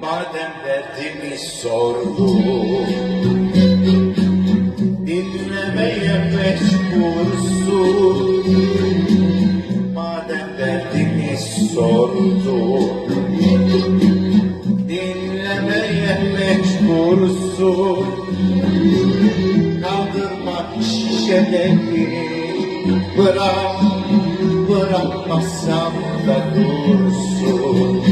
Madem derdimi sordu Dinlemeye mecbursun mecbursun Kaldırma şişeleri. Bırak, bırakmasam da dursun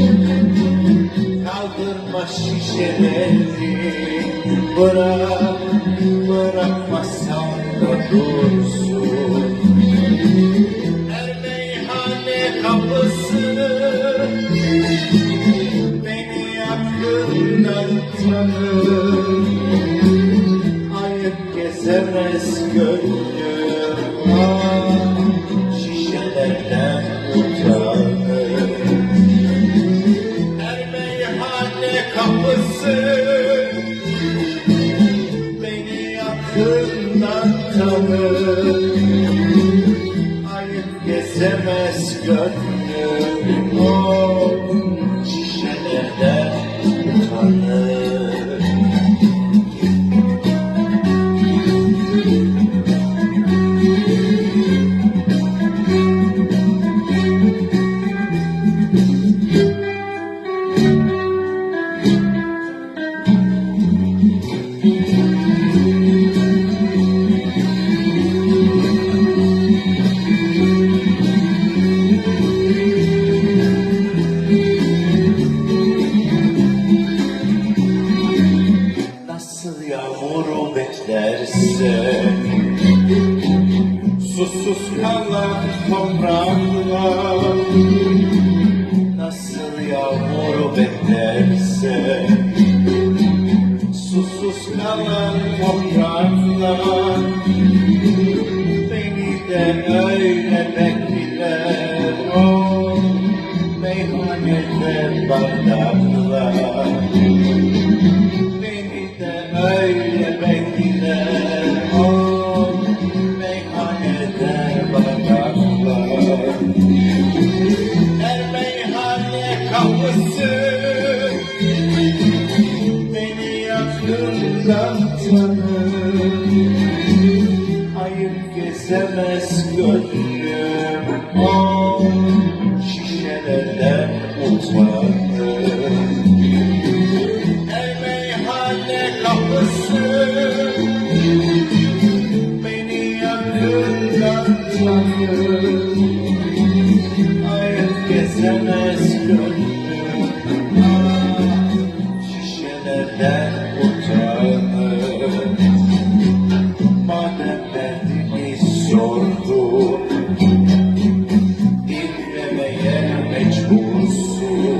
Kaldırma şişeleri. Bırak, bırakmasam da dursun Her meyhane kapısı Beni yakından tanır gezemez gönlüm Ah, Şişelerden utanır. Her meyhane kapısı Beni yakından tanır. Ayıp gezemez gönlüm O şişelerden utanır beklerse Susuz kalan topraklar Nasıl yağmuru beklerse. Susuz kalan topraklar Beni de öyle bekler. O meyhanede bardaklar tanır Ayıp gezemez gönlüm. O şişelerden utanır her meyhane Beni yakından tanır Ayıp gezemez É sou.